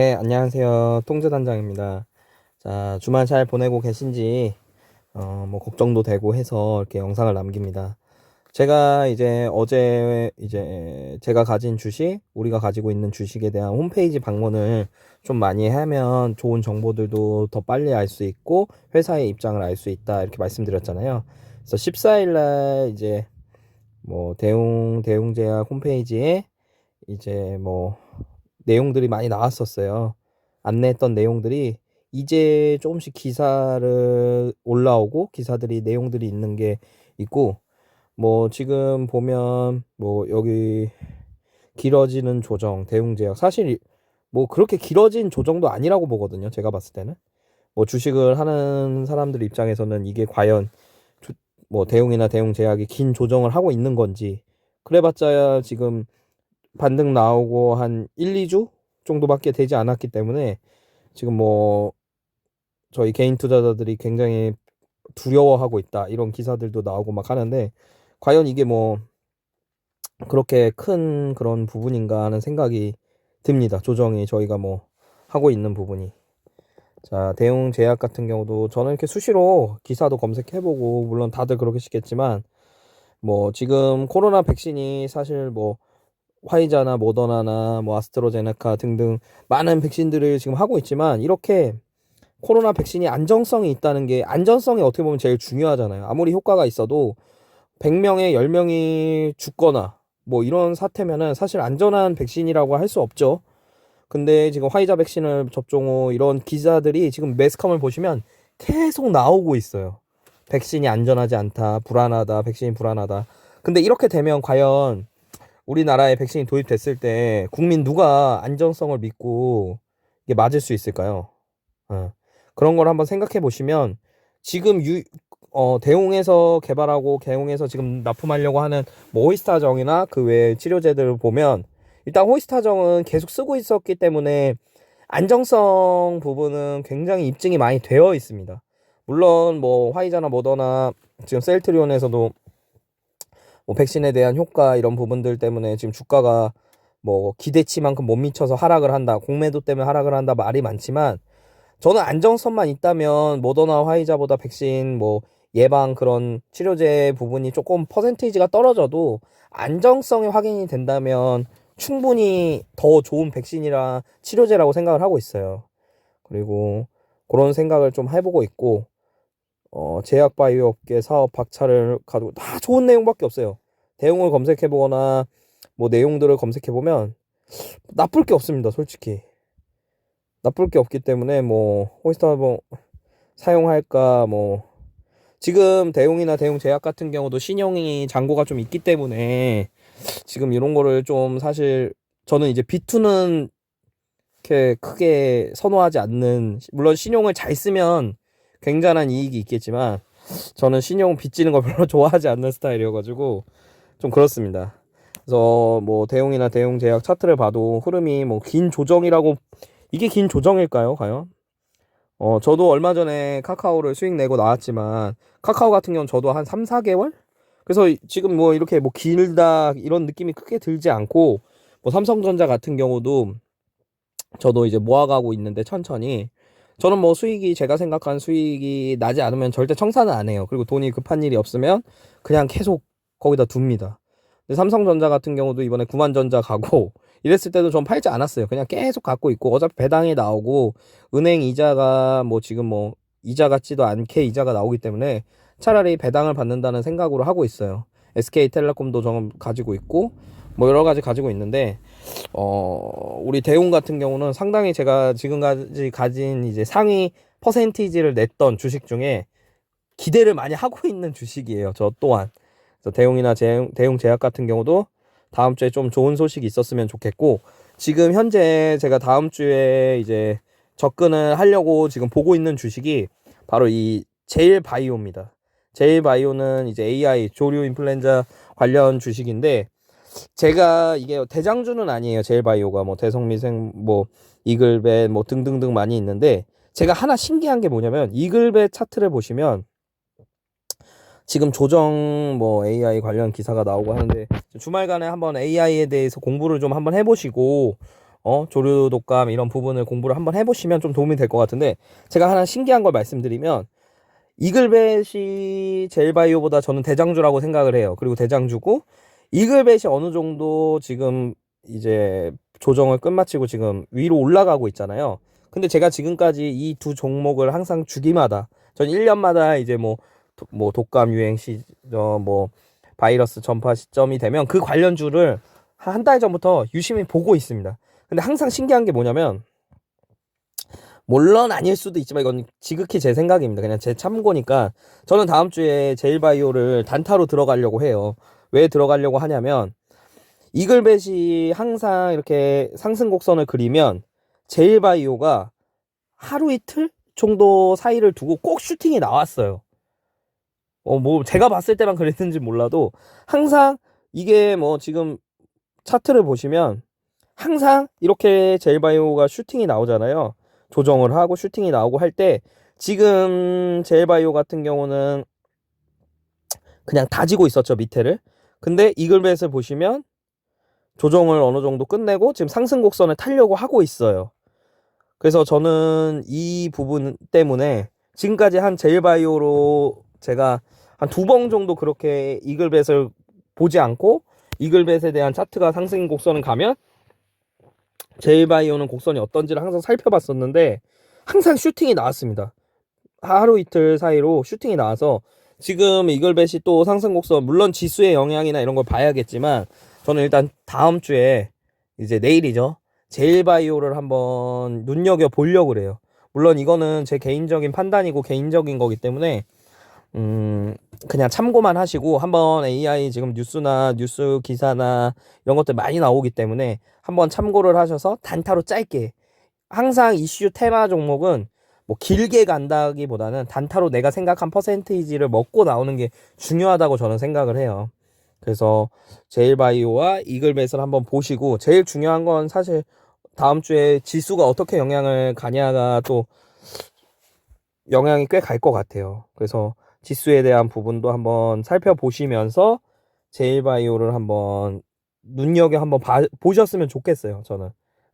네, 안녕하세요. 통제단장입니다. 자, 주말 잘 보내고 계신지, 어, 뭐, 걱정도 되고 해서 이렇게 영상을 남깁니다. 제가 이제 어제, 이제, 제가 가진 주식, 우리가 가지고 있는 주식에 대한 홈페이지 방문을 좀 많이 하면 좋은 정보들도 더 빨리 알 수 있고, 회사의 입장을 알 수 있다, 이렇게 말씀드렸잖아요. 그래서 14일날 이제, 뭐, 대웅, 대웅제약 홈페이지에 이제 뭐, 내용들이 많이 나왔었어요. 안내했던 내용들이 이제 조금씩 기사를 올라오고 기사들이 내용들이 있는 게 있고 뭐 지금 보면 뭐 여기 길어지는 조정 대웅제약 사실 뭐 그렇게 길어진 조정도 아니라고 보거든요. 제가 봤을 때는 뭐 주식을 하는 사람들 입장에서는 이게 과연 주, 뭐 대웅이나 대웅제약이 긴 조정을 하고 있는 건지 그래봤자 지금 반등 나오고 한 1, 2주 정도밖에 되지 않았기 때문에 지금 뭐 저희 개인 투자자들이 굉장히 두려워하고 있다 이런 기사들도 나오고 막 하는데 과연 이게 뭐 그렇게 큰 그런 부분인가 하는 생각이 듭니다. 조정이 저희가 뭐 하고 있는 부분이 자 대웅 제약 같은 경우도 저는 이렇게 수시로 기사도 검색해보고 물론 다들 그러시겠지만 뭐 지금 코로나 백신이 사실 뭐 화이자나 모더나나 뭐 아스트로제네카 등등 많은 백신들을 지금 하고 있지만 이렇게 코로나 백신이 안정성이 있다는 게 안전성이 어떻게 보면 제일 중요하잖아요. 아무리 효과가 있어도 100명에 10명이 죽거나 뭐 이런 사태면은 사실 안전한 백신이라고 할 수 없죠. 근데 지금 화이자 백신을 접종 후 이런 기사들이 지금 매스컴을 보시면 계속 나오고 있어요. 백신이 안전하지 않다, 불안하다, 백신이 불안하다. 근데 이렇게 되면 과연 우리나라에 백신이 도입됐을 때 국민 누가 안전성을 믿고 이게 맞을 수 있을까요? 어. 그런 걸 한번 생각해 보시면 지금 유, 어, 대웅에서 개발하고 개웅에서 지금 납품하려고 하는 뭐 호이스타정이나 그 외 치료제들을 보면 일단 호이스타정은 계속 쓰고 있었기 때문에 안정성 부분은 굉장히 입증이 많이 되어 있습니다. 물론 뭐 화이자나 모더나 지금 셀트리온에서도 뭐 백신에 대한 효과 이런 부분들 때문에 지금 주가가 뭐 기대치만큼 못 미쳐서 하락을 한다. 공매도 때문에 하락을 한다 말이 많지만 저는 안정성만 있다면 모더나 화이자보다 백신 뭐 예방 그런 치료제 부분이 조금 퍼센테이지가 떨어져도 안정성이 확인이 된다면 충분히 더 좋은 백신이라 치료제라고 생각을 하고 있어요. 그리고 그런 생각을 좀 해보고 있고 어, 제약바이오 업계 사업 박차를 가지고 다 좋은 내용밖에 없어요. 대용을 검색해 보거나 뭐 내용들을 검색해 보면 나쁠 게 없습니다, 솔직히. 나쁠 게 없기 때문에 뭐 호이스타 뭐 사용할까 뭐 지금 대용이나 대용 제약 같은 경우도 신용이 잔고가 좀 있기 때문에 지금 이런 거를 좀 사실 저는 이제 B2는 이렇게 크게 선호하지 않는 물론 신용을 잘 쓰면 굉장한 이익이 있겠지만 저는 신용 빚지는 걸 별로 좋아하지 않는 스타일이어가지고 좀 그렇습니다. 그래서 뭐 대용이나 대용 제약 차트를 봐도 흐름이 뭐 긴 조정이라고 이게 긴 조정일까요, 과연? 어, 저도 얼마 전에 카카오를 수익 내고 나왔지만 카카오 같은 경우는 저도 한 3, 4개월? 그래서 지금 뭐 이렇게 뭐 길다 이런 느낌이 크게 들지 않고 뭐 삼성전자 같은 경우도 저도 이제 모아가고 있는데 천천히 저는 뭐 수익이 제가 생각한 수익이 나지 않으면 절대 청산은 안 해요. 그리고 돈이 급한 일이 없으면 그냥 계속 거기다 둡니다. 근데 삼성전자 같은 경우도 이번에 구만전자 가고 이랬을 때도 전 팔지 않았어요. 그냥 계속 갖고 있고 어차피 배당이 나오고 은행 이자가 뭐 지금 뭐 이자 같지도 않게 이자가 나오기 때문에 차라리 배당을 받는다는 생각으로 하고 있어요. SK텔레콤도 좀 가지고 있고 뭐 여러 가지 가지고 있는데 어 우리 대웅 같은 경우는 상당히 제가 지금까지 가진 이제 상위 퍼센티지를 냈던 주식 중에 기대를 많이 하고 있는 주식이에요. 저 또한 그래서 대웅이나 대웅, 대웅 제약 같은 경우도 다음 주에 좀 좋은 소식이 있었으면 좋겠고 지금 현재 제가 다음 주에 이제 접근을 하려고 지금 보고 있는 주식이 바로 이 제일 바이오입니다. 제일 바이오는 이제 AI 조류 인플루엔자 관련 주식인데 제가 이게 대장주는 아니에요. 제일 바이오가 뭐 대성미생 뭐 이글벳 뭐 등등등 많이 있는데 제가 하나 신기한 게 뭐냐면 이글벳 차트를 보시면 지금 조정 뭐 AI 관련 기사가 나오고 하는데 주말간에 한번 AI에 대해서 공부를 좀 한번 해보시고 어, 조류 독감 이런 부분을 공부를 한번 해보시면 좀 도움이 될 것 같은데 제가 하나 신기한 걸 말씀드리면 이글벳이 젤바이오보다 저는 대장주라고 생각을 해요. 그리고 대장주고 이글벳이 어느 정도 지금 이제 조정을 끝마치고 지금 위로 올라가고 있잖아요. 근데 제가 지금까지 이 두 종목을 항상 주기마다 전 1년마다 이제 뭐, 도- 뭐 독감 유행 시점 뭐 바이러스 전파 시점이 되면 그 관련주를 한 달 전부터 유심히 보고 있습니다. 근데 항상 신기한 게 뭐냐면 물론 아닐 수도 있지만 이건 지극히 제 생각입니다. 그냥 제 참고니까 저는 다음 주에 제일바이오를 단타로 들어가려고 해요. 왜 들어가려고 하냐면 이글벳이 항상 이렇게 상승 곡선을 그리면 제일바이오가 하루 이틀 정도 사이를 두고 꼭 슈팅이 나왔어요. 어, 뭐 제가 봤을 때만 그랬는지 몰라도 항상 이게 뭐 지금 차트를 보시면 항상 이렇게 제일바이오가 슈팅이 나오잖아요. 조정을 하고 슈팅이 나오고 할 때 지금 제일바이오 같은 경우는 그냥 다지고 있었죠 밑에를. 근데 이글벳을 보시면 조정을 어느 정도 끝내고 지금 상승 곡선을 타려고 하고 있어요. 그래서 저는 이 부분 때문에 지금까지 한 제일바이오로 제가 한 두 번 정도 그렇게 이글벳을 보지 않고 이글벳에 대한 차트가 상승 곡선을 가면 제일바이오는 곡선이 어떤지를 항상 살펴봤었는데 항상 슈팅이 나왔습니다. 하루 이틀 사이로 슈팅이 나와서 지금 이글벳이 또 상승 곡선 물론 지수의 영향이나 이런 걸 봐야겠지만 저는 일단 다음 주에 이제 내일이죠. 제일바이오를 한번 눈여겨 보려고 그래요. 물론 이거는 제 개인적인 판단이고 개인적인 거기 때문에 음 그냥 참고만 하시고 한번 AI 지금 뉴스나 뉴스 기사나 이런 것들 많이 나오기 때문에 한번 참고를 하셔서 단타로 짧게 항상 이슈 테마 종목은 뭐 길게 간다기보다는 단타로 내가 생각한 퍼센테이지를 먹고 나오는 게 중요하다고 저는 생각을 해요. 그래서 제일바이오와 이글벳을 한번 보시고 제일 중요한 건 사실 다음 주에 지수가 어떻게 영향을 가냐가 또 영향이 꽤 갈 것 같아요. 그래서 지수에 대한 부분도 한번 살펴보시면서 제일바이오를 한번 눈여겨 한번 봐, 보셨으면 좋겠어요. 저는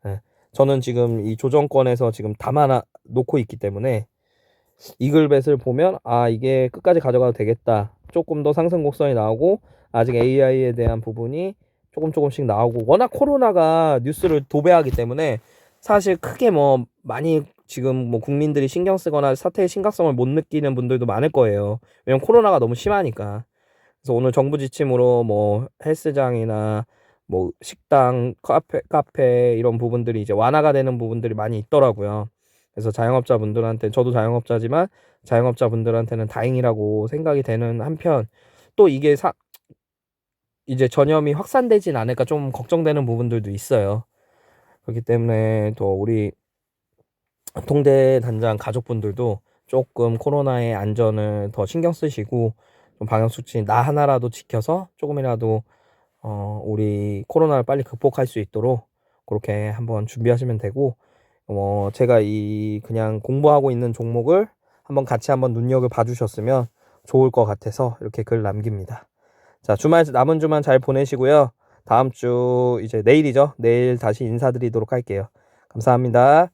예. 저는 지금 이 조정권에서 지금 담아 놓고 있기 때문에 이글벳을 보면 아 이게 끝까지 가져가도 되겠다. 조금 더 상승 곡선이 나오고 아직 AI에 대한 부분이 조금 조금씩 나오고 워낙 코로나가 뉴스를 도배하기 때문에 사실 크게 뭐 많이 지금 뭐 국민들이 신경 쓰거나 사태의 심각성을 못 느끼는 분들도 많을 거예요. 왜냐면 코로나가 너무 심하니까. 그래서 오늘 정부 지침으로 뭐 헬스장이나 뭐 식당, 카페, 카페 이런 부분들이 이제 완화가 되는 부분들이 많이 있더라고요. 그래서 자영업자분들한테 저도 자영업자지만 자영업자분들한테는 다행이라고 생각이 되는 한편 또 이게 사 이제 전염이 확산되진 않을까 좀 걱정되는 부분들도 있어요. 그렇기 때문에 또 우리 통대 단장 가족분들도 조금 코로나의 안전을 더 신경 쓰시고 좀 방역 수칙 나 하나라도 지켜서 조금이라도 어 우리 코로나를 빨리 극복할 수 있도록 그렇게 한번 준비하시면 되고 어 제가 이 그냥 공부하고 있는 종목을 한번 같이 한번 눈여겨 봐주셨으면 좋을 것 같아서 이렇게 글 남깁니다. 자 주말 남은 주말 잘 보내시고요. 다음 주 이제 내일이죠. 내일 다시 인사드리도록 할게요. 감사합니다.